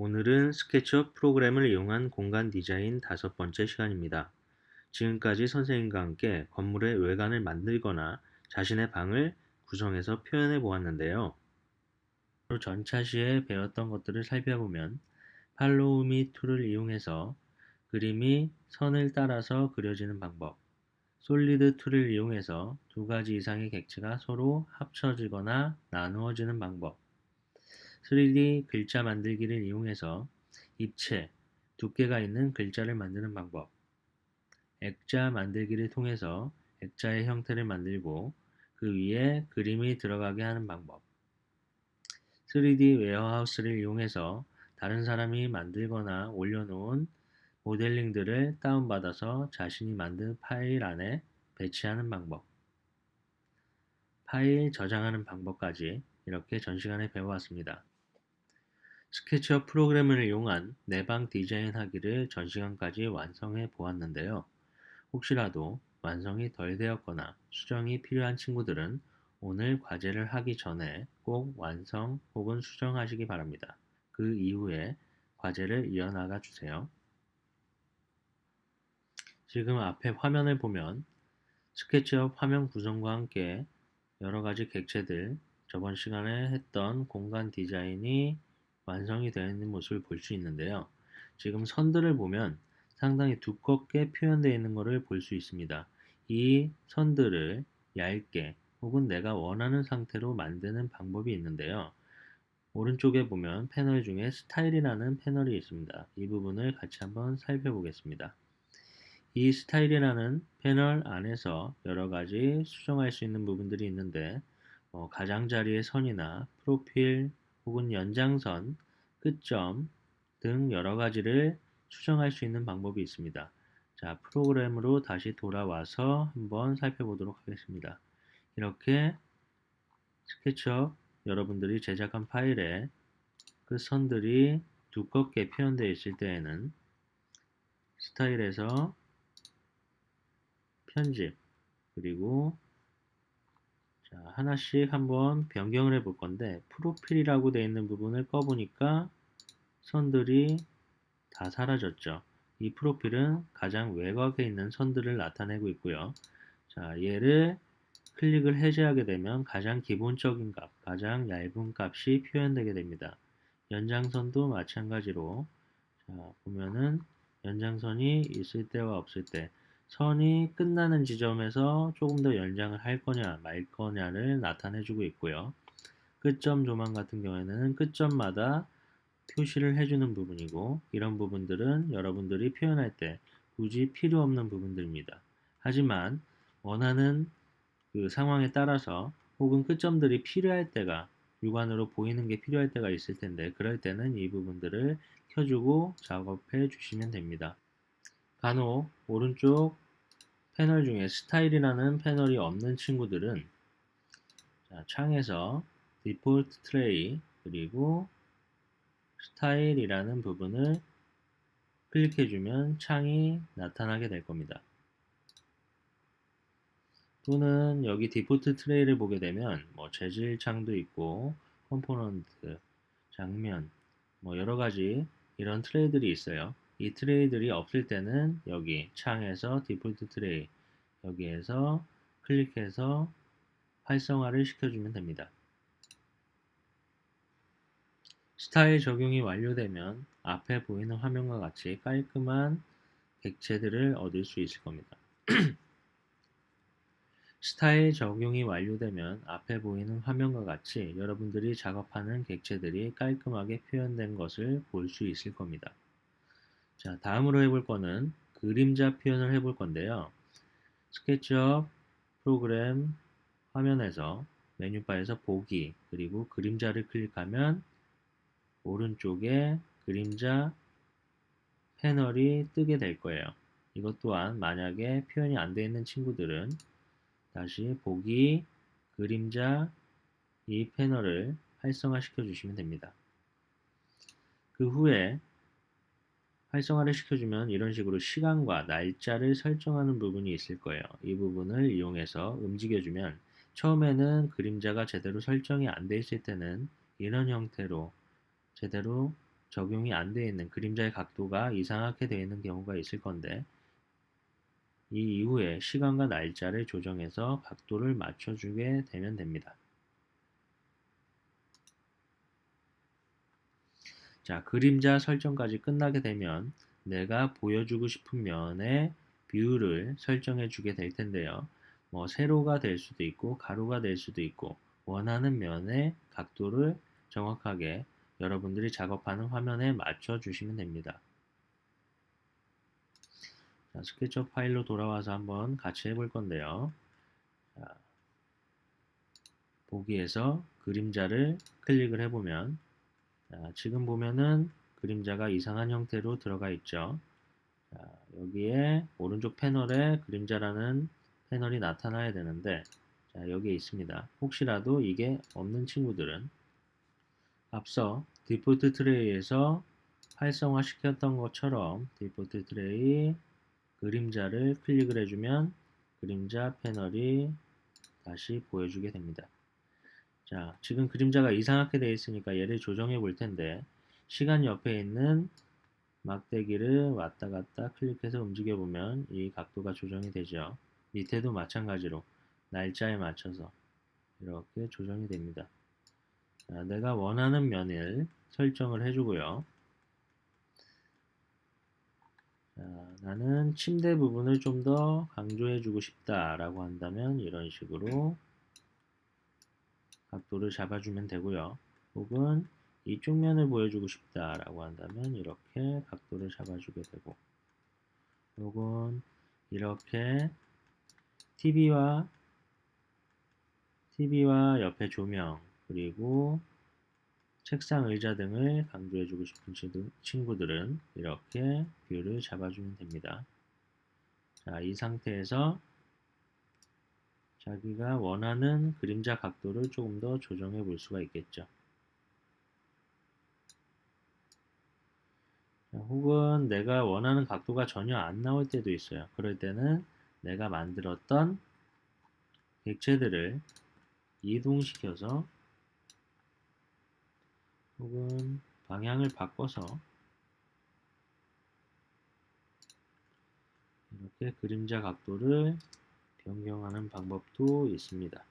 오늘은 스케치업 프로그램을 이용한 공간 디자인 다섯 번째 시간입니다. 지금까지 선생님과 함께 건물의 외관을 만들거나 자신의 방을 구성해서 표현해 보았는데요. 전차 시에 배웠던 것들을 살펴보면 팔로우 미 툴을 이용해서 그림이 선을 따라서 그려지는 방법, 솔리드 툴을 이용해서 두 가지 이상의 객체가 서로 합쳐지거나 나누어지는 방법, 3D 글자 만들기를 이용해서 입체, 두께가 있는 글자를 만드는 방법, 액자 만들기를 통해서 액자의 형태를 만들고 그 위에 그림이 들어가게 하는 방법, 3D 웨어하우스를 이용해서 다른 사람이 만들거나 올려놓은 모델링들을 다운받아서 자신이 만든 파일 안에 배치하는 방법, 파일 저장하는 방법까지 이렇게 전 시간에 배워왔습니다. 스케치업 프로그램을 이용한 내방 디자인하기를 전 시간까지 완성해 보았는데요. 혹시라도 완성이 덜 되었거나 수정이 필요한 친구들은 오늘 과제를 하기 전에 꼭 완성 혹은 수정하시기 바랍니다. 그 이후에 과제를 이어나가 주세요. 지금 앞에 화면을 보면 스케치업 화면 구성과 함께 여러 가지 객체들 저번 시간에 했던 공간 디자인이 완성이 되어 있는 모습을 볼 수 있는데요. 지금 선들을 보면 상당히 두껍게 표현되어 있는 것을 볼 수 있습니다. 이 선들을 얇게 혹은 내가 원하는 상태로 만드는 방법이 있는데요. 오른쪽에 보면 패널 중에 스타일이라는 패널이 있습니다. 이 부분을 같이 한번 살펴보겠습니다. 이 스타일이라는 패널 안에서 여러 가지 수정할 수 있는 부분들이 있는데 어, 가장자리의 선이나 프로필 혹은 연장선, 끝점 등 여러 가지를 수정할 수 있는 방법이 있습니다. 자, 프로그램으로 다시 돌아와서 한번 살펴보도록 하겠습니다. 이렇게 스케치업 여러분들이 제작한 파일에 그 선들이 두껍게 표현되어 있을 때에는 스타일에서 편집 그리고 자, 하나씩 한번 변경을 해 볼 건데 프로필이라고 되어 있는 부분을 꺼보니까 선들이 다 사라졌죠. 이 프로필은 가장 외곽에 있는 선들을 나타내고 있고요. 자, 얘를 클릭을 해제하게 되면 가장 기본적인 값, 가장 얇은 값이 표현되게 됩니다. 연장선도 마찬가지로 자, 보면은 연장선이 있을 때와 없을 때 선이 끝나는 지점에서 조금 더 연장을 할 거냐 말 거냐를 나타내 주고 있고요. 끝점 조망 같은 경우에는 끝점마다 표시를 해주는 부분이고 이런 부분들은 여러분들이 표현할 때 굳이 필요 없는 부분들입니다. 하지만 원하는 그 상황에 따라서 혹은 끝점들이 필요할 때가 육안으로 보이는 게 필요할 때가 있을 텐데 그럴 때는 이 부분들을 켜주고 작업해 주시면 됩니다. 간혹 오른쪽 패널 중에 스타일이라는 패널이 없는 친구들은 자, 창에서 디폴트 트레이 그리고 스타일이라는 부분을 클릭해주면 창이 나타나게 될 겁니다. 또는 여기 디폴트 트레이를 보게 되면 뭐 재질 창도 있고 컴포넌트, 장면, 뭐 여러 가지 이런 트레이들이 있어요. 이 트레이들이 없을 때는 여기 창에서 디폴트 트레이 여기에서 클릭해서 활성화를 시켜주면 됩니다. 스타일 적용이 완료되면 앞에 보이는 화면과 같이 깔끔한 객체들을 얻을 수 있을 겁니다. 스타일 적용이 완료되면 앞에 보이는 화면과 같이 여러분들이 작업하는 객체들이 깔끔하게 표현된 것을 볼 수 있을 겁니다. 자, 다음으로 해볼 거는 그림자 표현을 해볼 건데요. 스케치업 프로그램 화면에서 메뉴바에서 보기 그리고 그림자를 클릭하면 오른쪽에 그림자 패널이 뜨게 될 거예요. 이것 또한 만약에 표현이 안 되어 있는 친구들은 다시 보기 그림자 이 패널을 활성화 시켜 주시면 됩니다. 그 후에 활성화를 시켜주면 이런 식으로 시간과 날짜를 설정하는 부분이 있을 거예요. 이 부분을 이용해서 움직여주면 처음에는 그림자가 제대로 설정이 안 돼 있을 때는 이런 형태로 제대로 적용이 안 되어 있는 그림자의 각도가 이상하게 되어 있는 경우가 있을 건데 이 이후에 시간과 날짜를 조정해서 각도를 맞춰주게 되면 됩니다. 자, 그림자 설정까지 끝나게 되면 내가 보여주고 싶은 면의 뷰를 설정해 주게 될 텐데요. 뭐 세로가 될 수도 있고 가로가 될 수도 있고 원하는 면의 각도를 정확하게 여러분들이 작업하는 화면에 맞춰 주시면 됩니다. 자, 스케치업 파일로 돌아와서 한번 같이 해볼 건데요. 자, 보기에서 그림자를 클릭을 해보면 자, 지금 보면은 그림자가 이상한 형태로 들어가 있죠. 자, 여기에 오른쪽 패널에 그림자라는 패널이 나타나야 되는데 자, 여기에 있습니다. 혹시라도 이게 없는 친구들은 앞서 디폴트 트레이에서 활성화 시켰던 것처럼 디폴트 트레이 그림자를 클릭을 해주면 그림자 패널이 다시 보여주게 됩니다. 자, 지금 그림자가 이상하게 되어 있으니까 얘를 조정해 볼 텐데 시간 옆에 있는 막대기를 왔다 갔다 클릭해서 움직여 보면 이 각도가 조정이 되죠. 밑에도 마찬가지로 날짜에 맞춰서 이렇게 조정이 됩니다. 자, 내가 원하는 면을 설정을 해주고요. 자, 나는 침대 부분을 좀 더 강조해주고 싶다라고 한다면 이런 식으로 각도를 잡아주면 되고요. 혹은 이쪽 면을 보여주고 싶다라고 한다면 이렇게 각도를 잡아주게 되고 혹은 이렇게 TV와 TV와 옆에 조명 그리고 책상 의자 등을 강조해주고 싶은 친구들은 이렇게 뷰를 잡아주면 됩니다. 자, 이 상태에서 자기가 원하는 그림자 각도를 조금 더 조정해 볼 수가 있겠죠. 혹은 내가 원하는 각도가 전혀 안 나올 때도 있어요. 그럴 때는 내가 만들었던 객체들을 이동시켜서 혹은 방향을 바꿔서 이렇게 그림자 각도를 변경하는 방법도 있습니다.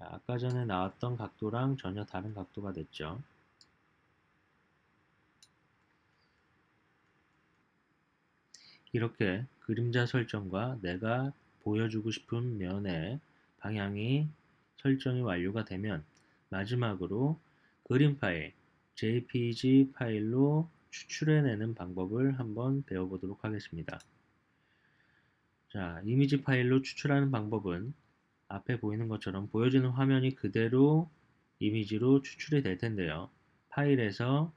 아까 전에 나왔던 각도랑 전혀 다른 각도가 됐죠. 이렇게 그림자 설정과 내가 보여주고 싶은 면의 방향이 설정이 완료가 되면 마지막으로 그림 파일 JPG 파일로 추출해내는 방법을 한번 배워보도록 하겠습니다. 자, 이미지 파일로 추출하는 방법은 앞에 보이는 것처럼 보여지는 화면이 그대로 이미지로 추출이 될 텐데요. 파일에서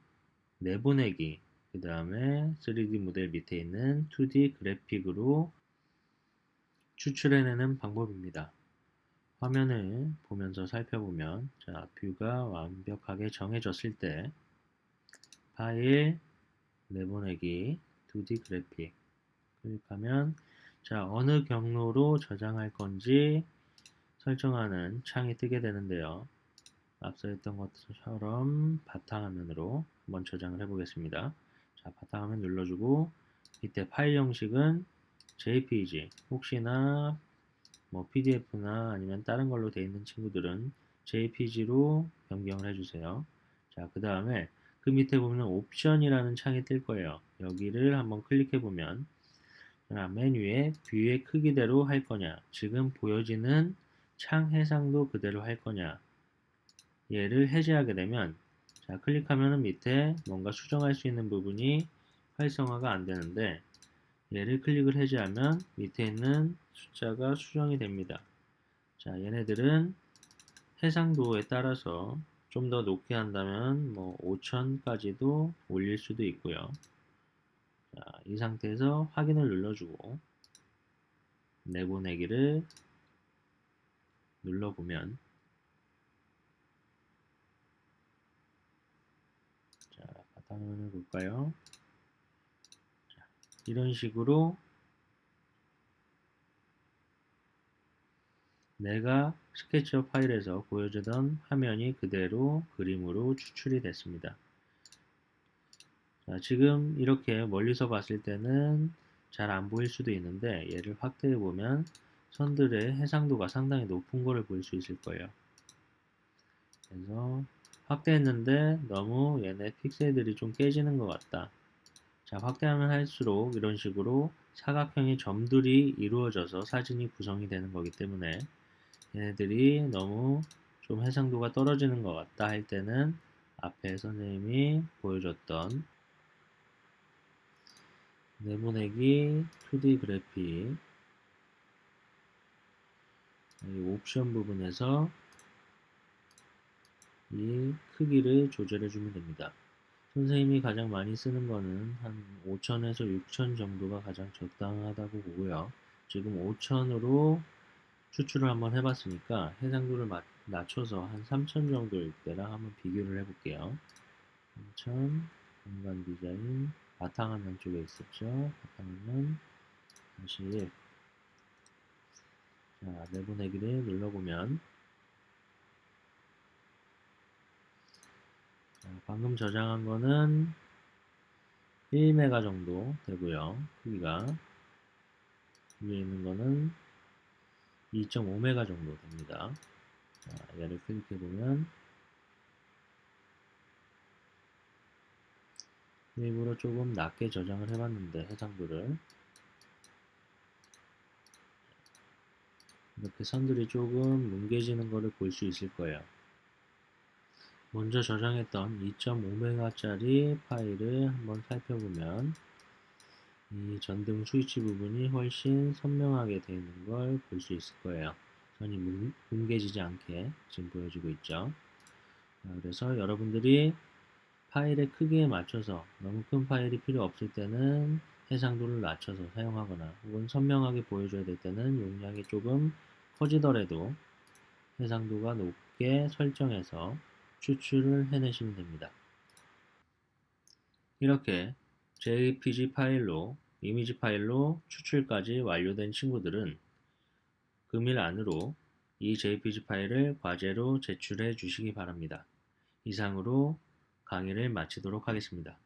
내보내기, 그 다음에 3D 모델 밑에 있는 2D 그래픽으로 추출해내는 방법입니다. 화면을 보면서 살펴보면 자 뷰가 완벽하게 정해졌을 때 파일 내보내기 2D 그래픽 클릭하면 자 어느 경로로 저장할 건지 설정하는 창이 뜨게 되는데요. 앞서 했던 것처럼 바탕화면으로 한번 저장을 해 보겠습니다. 자, 바탕화면 눌러주고 이때 파일 형식은 JPG 혹시나 뭐 PDF나 아니면 다른 걸로 되어 있는 친구들은 JPG로 변경을 해주세요. 자, 그 다음에 그 밑에 보면 옵션이라는 창이 뜰 거예요. 여기를 한번 클릭해 보면 메뉴에 뷰의 크기대로 할 거냐 지금 보여지는 창 해상도 그대로 할 거냐 얘를 해제하게 되면 자 클릭하면 밑에 뭔가 수정할 수 있는 부분이 활성화가 안 되는데 얘를 클릭을 해제하면 밑에 있는 숫자가 수정이 됩니다. 자, 얘네들은 해상도에 따라서 좀 더 높게 한다면 뭐 5000까지도 올릴 수도 있고요. 자, 이 상태에서 확인을 눌러주고 내보내기를 눌러보면 자, 바탕화면을 볼까요? 이런 식으로 내가 스케치업 파일에서 보여주던 화면이 그대로 그림으로 추출이 됐습니다. 자, 지금 이렇게 멀리서 봤을 때는 잘 안 보일 수도 있는데 얘를 확대해 보면 선들의 해상도가 상당히 높은 거를 볼수 있을 거예요. 그래서 확대했는데 너무 얘네 픽셀들이 좀 깨지는 것 같다. 자, 확대하면 할수록 이런 식으로 사각형의 점들이 이루어져서 사진이 구성이 되는 거기 때문에 얘네들이 너무 좀 해상도가 떨어지는 것 같다 할 때는 앞에 선생님이 보여줬던 내보내기 2D 그래픽 이 옵션 부분에서 이 크기를 조절해 주면 됩니다. 선생님이 가장 많이 쓰는 거는 한 5천에서 6천 정도가 가장 적당하다고 보고요. 지금 5천으로 추출을 한번 해봤으니까 해상도를 낮춰서 한 3천 정도일 때랑 한번 비교를 해볼게요. 3천 공간 디자인 바탕화면 쪽에 있었죠. 바탕화면 다시 자 내보내기를 눌러보면 방금 저장한 거는 1메가 정도 되고요. 크기가 위에 있는 거는 2.5메가 정도 됩니다. 자, 얘를 클릭해 보면 일부러 조금 낮게 저장을 해봤는데 해상도를 이렇게 선들이 조금 뭉개지는 것을 볼 수 있을 거예요. 먼저 저장했던 2.5메가짜리 파일을 한번 살펴보면 이 전등 스위치 부분이 훨씬 선명하게 되어 있는 걸 볼 수 있을 거예요. 선이 뭉개지지 않게 지금 보여지고 있죠. 그래서 여러분들이 파일의 크기에 맞춰서 너무 큰 파일이 필요 없을 때는 해상도를 낮춰서 사용하거나 혹은 선명하게 보여줘야 될 때는 용량이 조금 커지더라도 해상도가 높게 설정해서 추출을 해내시면 됩니다. 이렇게 JPG 파일로 이미지 파일로 추출까지 완료된 친구들은 금일 안으로 이 JPG 파일을 과제로 제출해 주시기 바랍니다. 이상으로 강의를 마치도록 하겠습니다.